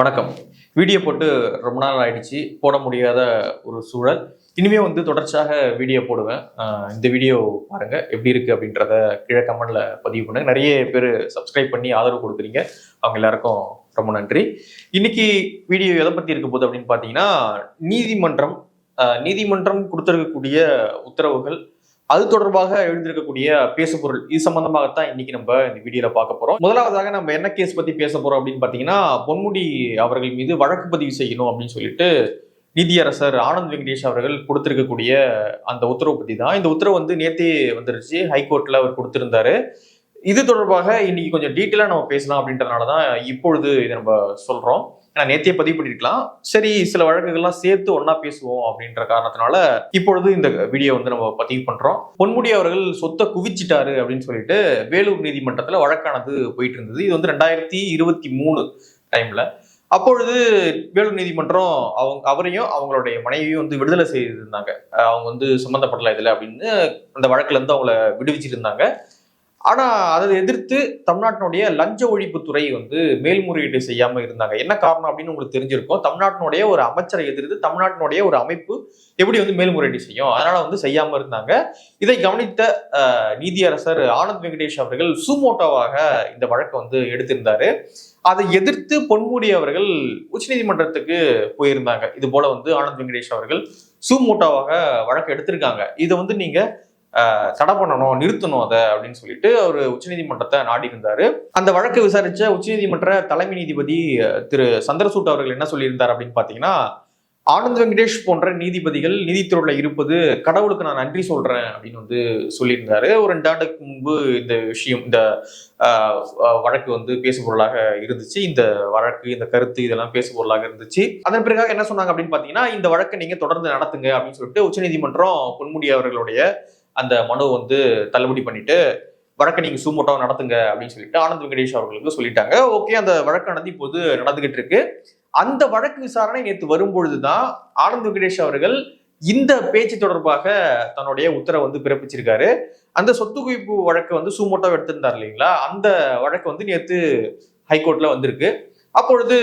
வணக்கம். வீடியோ போட்டு ரொம்ப நாள் ஆயிடுச்சு. போட முடியாத ஒரு சூழல். இனிமே வந்து தொடர்ச்சியாக வீடியோ போடுவேன். இந்த வீடியோ பாருங்க. எப்படி இருக்கு அப்படின்றத கீழே கமெண்ட்ல பதிவு பண்ணுங்க. நிறைய பேர் சப்ஸ்கிரைப் பண்ணி ஆதரவு கொடுக்குறீங்க. அவங்க எல்லாருக்கும் ரொம்ப நன்றி. இன்னைக்கு வீடியோ எதை பத்தி இருக்க போகுது அப்படின்னு பார்த்தீங்கன்னா நீதிமன்றம் நீதிமன்றம் கொடுத்திருக்கக்கூடிய உத்தரவுகள் அது தொடர்பாக எழுந்திருக்கக்கூடிய பேசுபொருள் இது சம்பந்தமாகத்தான் இன்னைக்கு நம்ம இந்த வீடியோல பார்க்க போறோம். முதலாவதாக நம்ம என்ன கேஸ் பத்தி பேச போறோம் அப்படின்னு பாத்தீங்கன்னா பொன்முடி அவர்கள் மீது வழக்கு பதிவு செய்யணும் அப்படின்னு சொல்லிட்டு நீதியரசர் ஆனந்த் வெங்கடேஷ் அவர்கள் கொடுத்திருக்கக்கூடிய அந்த உத்தரவு பத்தி தான். இந்த உத்தரவு வந்து நேத்தே வந்துருச்சு. ஹைகோர்ட்ல அவர் கொடுத்திருந்தாரு. இது தொடர்பாக இன்னைக்கு கொஞ்சம் டீட்டெயிலாக நம்ம பேசலாம் அப்படின்றதுனால தான் இப்பொழுது இதை நம்ம சொல்றோம். ஏன்னா நேத்தியே பதிவு பண்ணிருக்கலாம். சரி சில வழக்குகள்லாம் சேர்த்து ஒன்னா பேசுவோம் அப்படின்ற காரணத்தினால இப்பொழுது இந்த வீடியோ வந்து நம்ம பதிவு பண்றோம். பொன்முடி அவர்கள் சொத்தை குவிச்சிட்டாரு அப்படின்னு சொல்லிட்டு வேலூர் நீதிமன்றத்துல வழக்கானது போயிட்டு இருந்தது இது வந்து ரெண்டாயிரத்தி இருபத்தி மூணு டைம்ல. அப்பொழுது வேலூர் நீதிமன்றம் அவங்க அவரையும் அவங்களுடைய மனைவியும் வந்து விடுதலை செய்திருந்தாங்க. அவங்க வந்து சம்மந்தப்படல இதுல அப்படின்னு அந்த வழக்குல இருந்து அவங்கள விடுவிச்சிருந்தாங்க. ஆனா அதை எதிர்த்து தமிழ்நாட்டினுடைய லஞ்ச ஒழிப்புத்துறை வந்து மேல்முறையீடு செய்யாம இருந்தாங்க. என்ன காரணம் அப்படின்னு உங்களுக்கு தெரிஞ்சிருக்கும். தமிழ்நாட்டினுடைய ஒரு அமைச்சரை எதிர்த்து தமிழ்நாட்டினுடைய ஒரு அமைப்பு எப்படி வந்து மேல்முறையீடு செய்யும்? அதனால வந்து செய்யாம இருந்தாங்க. இதை கவனித்த நீதியரசர் ஆனந்த் வெங்கடேஷ் அவர்கள் சுமோட்டோவாக இந்த வழக்கை வந்து எடுத்திருந்தாரு. அதை எதிர்த்து பொன்முடி அவர்கள் உச்சநீதிமன்றத்துக்கு போயிருந்தாங்க. இது போல வந்து ஆனந்த் வெங்கடேஷ் அவர்கள் சுமோட்டோவாக வழக்கு எடுத்திருக்காங்க. இதை வந்து நீங்க தடை பண்ணணும் நிறுத்தணும் அதை அப்படின்னு சொல்லிட்டு அவர் உச்சநீதிமன்றத்தை நாடி இருந்தாரு அந்த வழக்கு விசாரிச்ச உச்சநீதிமன்ற தலைமை நீதிபதி திரு சந்திரசூட் அவர்கள் என்ன சொல்லியிருந்தார் அப்படின்னு பாத்தீங்கன்னா ஆனந்த் வெங்கடேஷ் போன்ற நீதிபதிகள் நீதித்துறையில இருப்பது கடவுளுக்கு நான் நன்றி சொல்றேன் அப்படின்னு வந்து சொல்லியிருந்தாரு. ஒரு ரெண்டு ஆண்டுக்கு முன்பு இந்த விஷயம் இந்த வழக்கு வந்து பேசுபொருளாக இருந்துச்சு. இந்த வழக்கு இந்த கருத்து இதெல்லாம் பேசுபொருளாக இருந்துச்சு. அதன் பிறகாக என்ன சொன்னாங்க அப்படின்னு பாத்தீங்கன்னா இந்த வழக்கை நீங்க தொடர்ந்து நடத்துங்க அப்படின்னு சொல்லிட்டு உச்சநீதிமன்றம் பொன்முடி அவர்களுடைய அந்த மனு வந்து தள்ளுபடி பண்ணிட்டு வழக்கை நீங்க சூமோட்டோ நடத்துங்க அப்படின்னு சொல்லிட்டு ஆனந்த் வெங்கடேஷ் அவர்களுக்கு சொல்லிட்டாங்க. ஓகே அந்த வழக்கானது இப்போது நடந்துகிட்டு இருக்கு. அந்த வழக்கு விசாரணை நேற்று வரும்பொழுதுதான் ஆனந்த் வெங்கடேஷ் அவர்கள் இந்த பேச்சு தொடர்பாக தன்னுடைய உத்தரவை வந்து பிறப்பிச்சிருக்காரு. அந்த சொத்து குவிப்பு வழக்கு வந்து சூமோட்டோ எடுத்திருந்தார் இல்லைங்களா? அந்த வழக்கு வந்து நேற்று ஹைகோர்ட்ல வந்திருக்கு. அப்பொழுது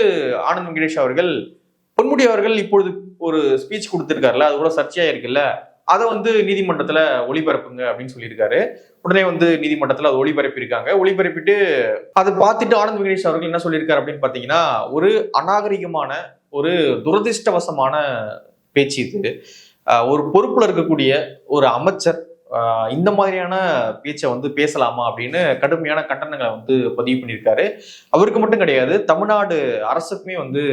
ஆனந்த் வெங்கடேஷ் அவர்கள் பொன்முடி அவர்கள் இப்பொழுது ஒரு ஸ்பீச் கொடுத்திருக்காருல்ல அது கூட சர்ச்சையா இருக்குல்ல? அதை வந்து நீதிமன்றத்துல ஒளிபரப்புங்க அப்படின்னு சொல்லியிருக்காரு. உடனே வந்து நீதிமன்றத்துல அது ஒளிபரப்பியிருக்காங்க. ஒளிபரப்பிட்டு அதை பார்த்துட்டு ஆனந்த் வெங்கடேஷ் அவர்கள் என்ன சொல்லியிருக்காரு அப்படின்னு பாத்தீங்கன்னா ஒரு அநாகரிகமான ஒரு துரதிர்ஷ்டவசமான பேச்சு இது. ஒரு பொறுப்புல இருக்கக்கூடிய ஒரு அமைச்சர் இந்த மாதிரியான பேச்சை வந்து பேசலாமா அப்படின்னு கடுமையான கண்டனங்களை வந்து பதிவு பண்ணியிருக்காரு. அவருக்கு மட்டும் கிடையாது தமிழ்நாடு அரசுக்குமே வந்து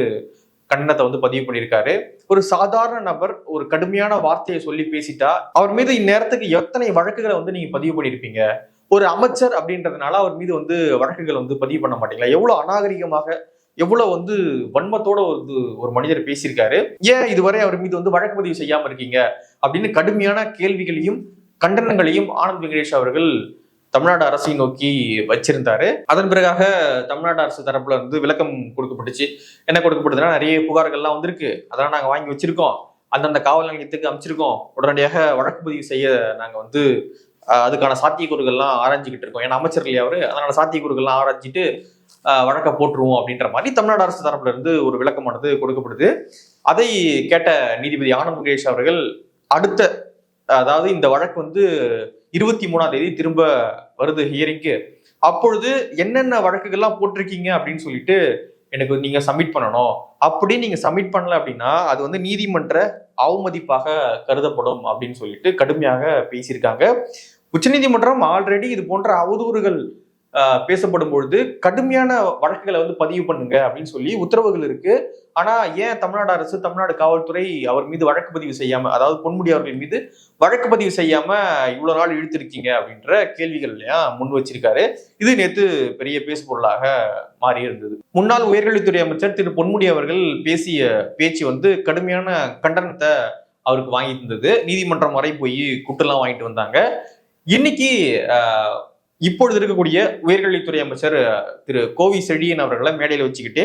கண்டனத்தை வந்து பதிவு பண்ணியிருக்காரு. ஒரு சாதாரண நபர் ஒரு கடுமையான வார்த்தையை சொல்லி பேசிட்டா அவர் மீது இந்நேரத்துக்கு எத்தனை வழக்குகளை வந்து நீங்க பதிவு பண்ணியிருப்பீங்க? ஒரு அமைச்சர் அப்படின்றதுனால அவர் மீது வந்து வழக்குகள் வந்து பதிவு பண்ண மாட்டீங்களா? எவ்வளவு அநாகரிகமாக எவ்வளவு வந்து வன்மத்தோட ஒரு ஒரு மனிதர் பேசியிருக்காரு. ஏன் இதுவரை அவர் மீது வந்து வழக்கு பதிவு செய்யாம இருக்கீங்க? அப்படின்னு கடுமையான கேள்விகளையும் கண்டனங்களையும் ஆனந்த் வெங்கடேஷ் அவர்கள் தமிழ்நாடு அரசை நோக்கி வச்சிருந்தாரு. அதன் பிறகாக தமிழ்நாடு அரசு தரப்புல இருந்து விளக்கம் கொடுக்கப்பட்டுச்சு. என்ன கொடுக்கப்படுதுன்னா நிறைய புகார்கள்லாம் வந்திருக்கு. அதெல்லாம் நாங்க வாங்கி வச்சிருக்கோம். அந்தந்த காவல் நிலையத்துக்கு அமைச்சிருக்கோம். உடனடியாக வழக்கு பதிவு செய்ய நாங்க வந்து அதுக்கான சாத்தியக்கூறுகள்லாம் ஆராய்ஞ்சிக்கிட்டு இருக்கோம். ஏன்னா அமைச்சர் இல்லையா அவரு? அதனால சாத்தியக்கூறுகள்லாம் ஆராய்ச்சிட்டு வழக்க போட்டுருவோம் அப்படின்ற மாதிரி தமிழ்நாடு அரசு தரப்புல இருந்து ஒரு விளக்கமானது கொடுக்கப்படுது அதை கேட்ட நீதிபதி ஆனந்த் முகேஷ் அவர்கள் அடுத்த அதாவது இந்த வழக்கு வந்து இருபத்தி மூணாம் தேதி திரும்ப வருது ஹியரிங்க்கு அப்பொழுது என்னென்ன வழக்குகள்லாம் போட்டிருக்கீங்க அப்படின்னு சொல்லிட்டு எனக்கு நீங்க சப்மிட் பண்ணணும். அப்படி நீங்க சப்மிட் பண்ணல அப்படின்னா அது வந்து நீதிமன்ற அவமதிப்பாக கருதப்படும் அப்படின்னு சொல்லிட்டு கடுமையாக பேசியிருக்காங்க. உச்சநீதிமன்றம் ஆல்ரெடி இது போன்ற அவதூறுகள் பேசப்படும் பொழுது கடுமையான வழக்குகளை வந்து பதிவு பண்ணுங்க அப்படின்னு சொல்லி உத்தரவுகள் இருக்கு. ஆனா ஏன் தமிழ்நாடு அரசு தமிழ்நாடு காவல்துறை அவர் மீது வழக்கு பதிவு செய்யாம அதாவது பொன்முடி அவர்கள் மீது வழக்கு பதிவு செய்யாம இவ்வளவு நாள் இழுத்திருக்கீங்க அப்படின்ற கேள்விகள் இல்லையா முன் வச்சிருக்காரு. இது நேத்து பெரிய பேசுபொருளாக மாறி இருந்தது. முன்னாள் உயர்கல்வித்துறை அமைச்சர் திரு பொன்முடி அவர்கள் பேசிய பேச்சு வந்து கடுமையான கண்டனத்தை அவருக்கு வாங்கி இருந்தது நீதிமன்றம் வரை போய் குட்டெல்லாம் வாங்கிட்டு வந்தாங்க. இன்னைக்கு இப்பொழுது இருக்கக்கூடிய உயர்கல்வித்துறை அமைச்சர் திரு கோவி செழியன் அவர்களை மேடையில் வச்சுக்கிட்டு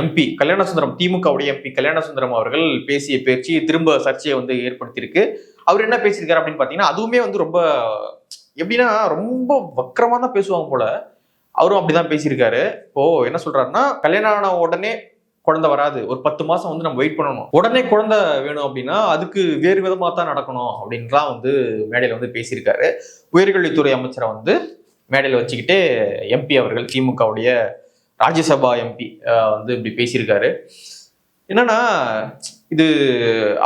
எம்பி கல்யாணசுந்தரம் திமுகவுடைய எம்பி கல்யாணசுந்தரம் அவர்கள் பேசிய பேச்சு திரும்ப சர்ச்சையை வந்து ஏற்படுத்தியிருக்கு. அவர் என்ன பேசியிருக்காரு அப்படின்னு பார்த்தீங்கன்னா அதுவுமே வந்து ரொம்ப எப்படின்னா ரொம்ப வக்கரமாக தான் பேசுவாங்க போல. அவரும் அப்படிதான் பேசியிருக்காரு. இப்போ என்ன சொல்றாருன்னா கல்யாணம் ஆன உடனே குழந்தை வராது. ஒரு பத்து மாசம் வந்து நம்ம வெயிட் பண்ணணும். உடனே குழந்தை வேணும் அப்படின்னா அதுக்கு வேறு விதமாக தான் நடக்கணும் அப்படின்லாம் வந்து மேடையில் வந்து பேசியிருக்காரு. உயர்கல்வித்துறை அமைச்சரை வந்து மேடையில் வச்சுக்கிட்டு எம்பி அவர்கள் திமுகவுடைய ராஜ்யசபா எம்பி வந்து இப்படி பேசியிருக்காரு. என்னன்னா இது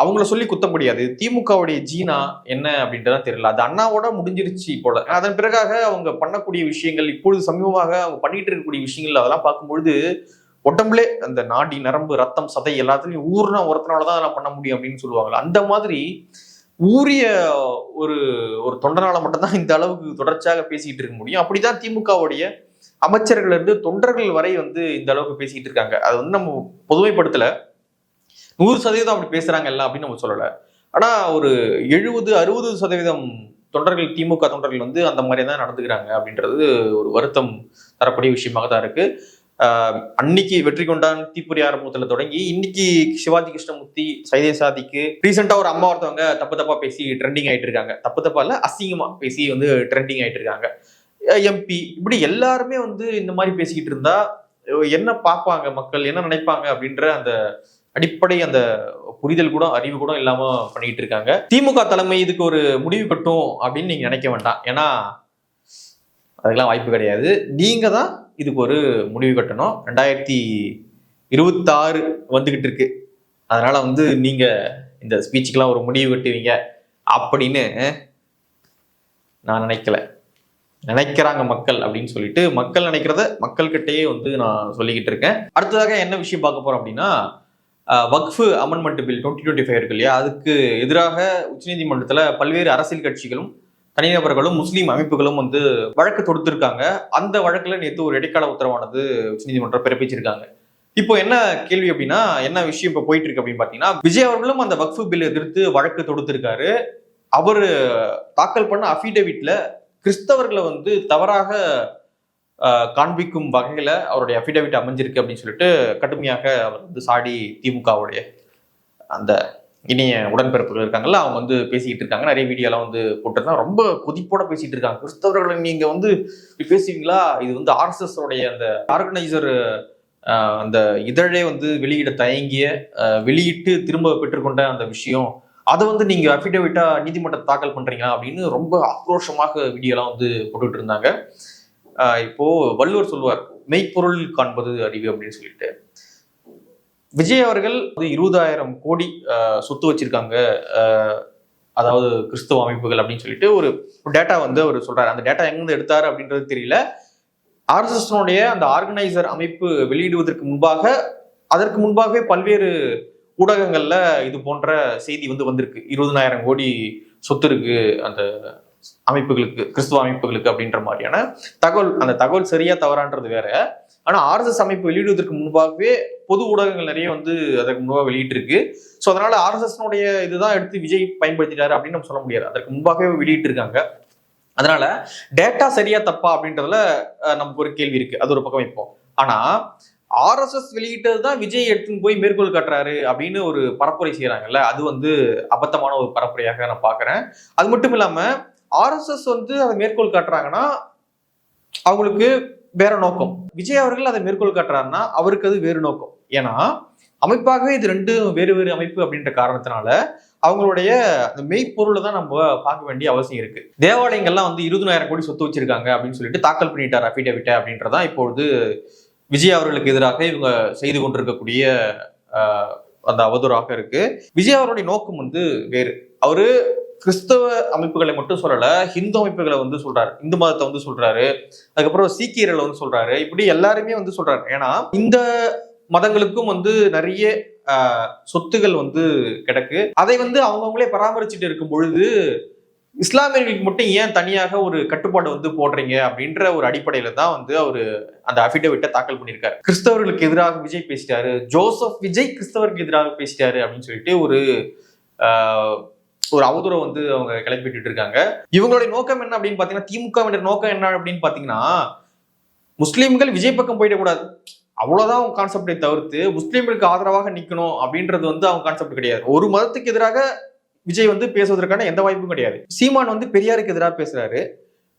அவங்கள சொல்லி குத்த முடியாது. திமுகவுடைய ஜீனா என்ன அப்படின்றதான் தெரியல. அது அண்ணாவோட முடிஞ்சிருச்சு போல. அதன் பிறகாக அவங்க பண்ணக்கூடிய விஷயங்கள் இப்பொழுது சமீபமாக அவங்க பண்ணிட்டு இருக்கக்கூடிய விஷயங்கள் அதெல்லாம் பார்க்கும்பொழுது உடம்புலே அந்த நாடி நரம்பு ரத்தம் சதை எல்லாத்துலையும் ஊர்னா ஒருத்தனால தான் அதெல்லாம் பண்ண முடியும் அப்படின்னு சொல்லுவாங்க அந்த மாதிரி ஊரிய ஒரு ஒரு தொண்டனால மட்டும்தான் இந்த அளவுக்கு தொடர்ச்சியாக பேசிக்கிட்டு இருக்க முடியும். அப்படிதான் திமுகவுடைய அமைச்சர்கள் இருந்து தொண்டர்கள் வரை வந்து இந்த அளவுக்கு பேசிக்கிட்டு இருக்காங்க. அது வந்து நம்ம பொதுமைப்படுத்தல. நூறு சதவீதம் அப்படி பேசுறாங்க எல்லாம் அப்படின்னு நம்ம சொல்லலை. ஆனா ஒரு எழுபது அறுபது சதவீதம் தொண்டர்கள் திமுக தொண்டர்கள் வந்து அந்த மாதிரி தான் நடந்துக்கிறாங்க அப்படின்றது ஒரு வருத்தம் தரக்கூடிய விஷயமாக தான் இருக்கு. அன்னைக்கு வெற்றி கொண்டான் தீப்புரி ஆரம்பத்துல தொடங்கி இன்னைக்கு சிவாஜி கிருஷ்ணமூர்த்தி சைதே சாதிக்கு ரீசெண்டா ஒரு அம்மா ஒருத்தவங்க தப்பு தப்பா பேசி ட்ரெண்டிங் ஆயிட்டு இருக்காங்க. தப்பு தப்பா இல்ல அசிங்கமா பேசி வந்து ட்ரெண்டிங் ஆயிட்டு இருக்காங்க. எம்பி இப்படி எல்லாருமே வந்து இந்த மாதிரி பேசிக்கிட்டு இருந்தா என்ன பார்ப்பாங்க மக்கள் என்ன நினைப்பாங்க அப்படின்ற அந்த அடிப்படை அந்த புரிதல் கூட அறிவு கூட இல்லாம பண்ணிட்டு இருக்காங்க. திமுக தலைமை இதுக்கு ஒரு முடிவு கட்டும் அப்படின்னு நீங்க நினைக்க வேண்டாம். ஏன்னா அதுக்கெல்லாம் வாய்ப்பு கிடையாது. நீங்கள் தான் இதுக்கு ஒரு முடிவு கட்டணும். ரெண்டாயிரத்தி இருபத்தாறு வந்துக்கிட்டு இருக்கு. அதனால் வந்து நீங்கள் இந்த ஸ்பீச்சுக்கெலாம் ஒரு முடிவு கட்டுவீங்க அப்படின்னு நான் நினைக்கல. நினைக்கிறாங்க மக்கள் அப்படின்னு சொல்லிட்டு மக்கள் நினைக்கிறத மக்கள்கிட்டயே வந்து நான் சொல்லிக்கிட்டு இருக்கேன். அடுத்ததாக என்ன விஷயம் பார்க்க போகிறோம் அப்படின்னா Waqf amendment bill twenty twenty five இருக்கு இல்லையா? அதுக்கு எதிராக உச்சநீதிமன்றத்தில் பல்வேறு அரசியல் கட்சிகளும் தனிநபர்களும் முஸ்லீம் அமைப்புகளும் வந்து வழக்கு தொடுத்திருக்காங்க. அந்த வழக்கில் நேற்று ஒரு இடைக்கால உத்தரவானது உச்சநீதிமன்றம் பிறப்பிச்சிருக்காங்க. இப்போ என்ன கேள்வி அப்படின்னா என்ன விஷயம் இப்போ போயிட்டு இருக்கு அப்படின்னு பார்த்தீங்கன்னா விஜய் அவர்களும் அந்த வக்ஃபு பில் எதிர்த்து வழக்கு தொடுத்திருக்காரு. அவர் தாக்கல் பண்ண அஃபிடேவிட்ல கிறிஸ்தவர்களை வந்து தவறாக காண்பிக்கும் வகையில் அவருடைய அஃபிடேவிட் அமைஞ்சிருக்கு அப்படின்னு சொல்லிட்டு கடுமையாக அவர் வந்து சாடி திமுகவுடைய அந்த இனிய உடன்பிறப்புகள் இருக்காங்கல்ல அவங்க வந்து பேசிக்கிட்டு இருக்காங்க. நிறைய வீடியோலாம் வந்து போட்டிருந்தாங்க ரொம்ப கொதிப்போட பேசிட்டு இருக்காங்க. கிறிஸ்தவர்களை நீங்க வந்து பேசுவீங்களா? இது வந்து ஆர்எஸ்எஸ் உடைய அந்த ஆர்கனைசர் அந்த இதழே வந்து வெளியிட தயங்கிய வெளியிட்டு திரும்ப பெற்றுக்கொண்ட அந்த விஷயம். அதை வந்து நீங்க அஃபிடேவிட்டா நீதிமன்றம் தாக்கல் பண்றீங்களா? அப்படின்னு ரொம்ப ஆக்ரோஷமாக வீடியோலாம் வந்து போட்டுட்டு இருந்தாங்க. இப்போ வள்ளுவர் சொல்லுவார் மெய்ப்பொருள் காண்பது அறிவு அப்படின்னு சொல்லிட்டு. விஜய் அவர்கள் இருபதாயிரம் கோடி சொத்து வச்சிருக்காங்க. அதாவது கிறிஸ்தவ அமைப்புகள் அப்படின்னு சொல்லிட்டு ஒரு டேட்டா வந்து அவர் சொல்றாரு. அந்த டேட்டா எங்கிருந்து எடுத்தாரு அப்படின்றது தெரியல. ஆர்எஸ்எஸ்னுடைய அந்த ஆர்கனைசர் அமைப்பு வெளியிடுவதற்கு முன்பாக அதற்கு முன்பாகவே பல்வேறு ஊடகங்கள்ல இது போன்ற செய்தி வந்து வந்திருக்கு. இருபதனாயிரம் கோடி சொத்து இருக்கு அந்த அமைப்புகளுக்கு கிறிஸ்துவ அமைப்புகளுக்கு அப்படின்ற மாதிரியான தகவல் அந்த தகவல் சரியா தவறான்றது வேற. ஆனால் ஆர்எஸ்எஸ் அமைப்பு வெளியிடுவதற்கு முன்பாகவே பொது ஊடகங்கள் நிறைய வந்து அதற்கு முன்பாக வெளியிட்டிருக்கு. ஸோ அதனால ஆர்எஸ்எஸ்னுடைய இதுதான் எடுத்து விஜய் பயன்படுத்திட்டாரு அப்படின்னு நம்ம சொல்ல முடியாது. அதற்கு முன்பாகவே வெளியிட்டிருக்காங்க. அதனால டேட்டா சரியா தப்பா அப்படின்றதுல நமக்கு ஒரு கேள்வி இருக்கு. அது ஒரு பக்கம் வைப்போம். ஆனா ஆர்எஸ்எஸ் வெளியிட்டது தான் விஜய் எடுத்துன்னு போய் மேற்கோள் காட்டுறாரு அப்படின்னு ஒரு பரப்புரை செய்யறாங்கல்ல அது வந்து அபத்தமான ஒரு பரப்புரையாக நான் பாக்குறேன் அது மட்டும் இல்லாம ஆர்எஸ்எஸ் வந்து அதை மேற்கோள் காட்டுறாங்கன்னா அவங்களுக்கு வேற நோக்கம். விஜய் அவர்கள் அதை மேற்கோள் காட்டுறாருன்னா அவருக்கு அது வேறு நோக்கம். ஏன்னா அமைப்பாகவே இது ரெண்டும் வேறு வேறு அமைப்பு அப்படின்ற காரணத்தினால அவங்களுடைய அந்த மெய்ப்பொருளை தான் நம்ம பார்க்க வேண்டிய அவசியம் இருக்கு. தேவாலயங்கள்லாம் வந்து இருபதாயிரம் கோடி சொத்து வச்சிருக்காங்க அப்படின்னு சொல்லிட்டு தாக்கல் பண்ணிட்டார் அஃபிடேவிட்ட அப்படின்றதான் இப்பொழுது விஜய் அவர்களுக்கு எதிராக இவங்க செய்து கொண்டிருக்கக்கூடிய அந்த அவதூறாக இருக்கு. விஜய் அவருடைய நோக்கம் வந்து வேறு. அவரு கிறிஸ்தவ அமைப்புகளை மட்டும் சொல்லல ஹிந்து அமைப்புகளை வந்து சொல்றாரு. இந்து மதத்தை வந்து சொல்றாரு. அதுக்கப்புறம் சீக்கியர்களை வந்து சொல்றாரு. இப்படி எல்லாருமே வந்து சொல்றாரு. ஏன்னா இந்த மதங்களுக்கும் வந்து நிறைய சொத்துகள் வந்து கிடக்கு. அதை வந்து அவங்கவுங்களே பராமரிச்சுட்டு இருக்கும் பொழுது இஸ்லாமியர்களுக்கு மட்டும் ஏன் தனியாக ஒரு கட்டுப்பாடு வந்து போடுறீங்க அப்படின்ற ஒரு அடிப்படையில தான் வந்து அவர் அந்த அபிடவிட்டை தாக்கல் பண்ணியிருக்காரு. கிறிஸ்தவர்களுக்கு எதிராக விஜய் பேசிட்டாரு. ஜோசப் விஜய் கிறிஸ்தவருக்கு எதிராக பேசிட்டாரு அப்படின்னு சொல்லிட்டு ஒரு ஒரு அவதூறை வந்து அவங்க கிளப்பிட்டு இருக்காங்க இவங்களுடைய நோக்கம் என்ன அப்படின்னு பாத்தீங்கன்னா திமுக நோக்கம் என்ன அப்படின்னு பாத்தீங்கன்னா முஸ்லீம்கள் விஜய் பக்கம் போயிடக்கூடாது. அவ்வளவுதான் அவங்க கான்செப்டை தவிர்த்து முஸ்லீம்களுக்கு ஆதரவாக நிக்கணும் அப்படின்றது வந்து அவங்க கான்செப்ட் கிடையாது. ஒரு மதத்துக்கு எதிராக விஜய் வந்து பேசுவதற்கான எந்த வாய்ப்பும் கிடையாது. சீமான் வந்து பெரியாருக்கு எதிராக பேசுறாரு.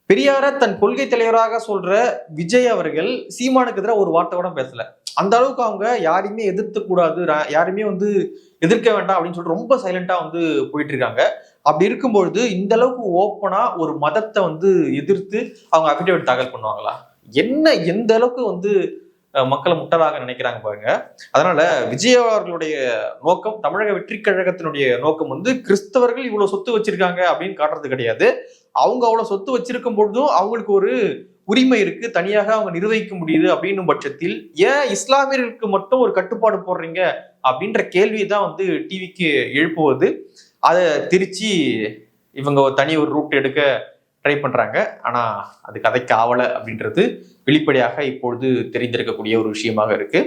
பெரியார தன் கொள்கை தலைவராக சொல்ற விஜய் அவர்கள் சீமானுக்கு எதிராக ஒரு வார்த்தை கூட பேசல. அந்த அளவுக்கு அவங்க யாரையுமே எதிர்த்து கூடாது ரா- வந்து எதிர்க்க வேண்டாம் அப்படின்னு சொல்லிட்டு ரொம்ப சைலண்டா வந்து போயிட்டு இருக்காங்க. அப்படி இருக்கும்பொழுது இந்த அளவுக்கு ஓப்பனா ஒரு மதத்தை வந்து எதிர்த்து அவங்க அபிடேவிட் தாக்கல் பண்ணுவாங்களா? என்ன எந்த அளவுக்கு வந்து மக்களை முட்டலாக நினைக்கிறாங்க பாருங்க. அதனால விஜய் அவர்களுடைய நோக்கம் தமிழக வெற்றி கழகத்தினுடைய நோக்கம் வந்து கிறிஸ்தவர்கள் இவ்வளவு சொத்து வச்சிருக்காங்க அப்படின்னு காட்டுறது கிடையாது. அவங்க அவ்வளவு சொத்து வச்சிருக்கும் பொழுதும் அவங்களுக்கு ஒரு உரிமை இருக்கு தனியாக அவங்க நிர்வகிக்க முடியுது அப்படின்னும் பட்சத்தில் ஏன் இஸ்லாமியர்களுக்கு மட்டும் ஒரு கட்டுப்பாடு போடுறீங்க? அப்படின்ற கேள்வி தான் வந்து டிவிக்கு எழுப்புவது. அதை திருச்சி இவங்க ஒரு தனி ஒரு ரூட் எடுக்க ட்ரை பண்றாங்க. ஆனா அது கதைக்கு ஆவலை அப்படின்றது வெளிப்படையாக இப்பொழுது தெரிந்திருக்கக்கூடிய ஒரு விஷயமாக இருக்கு.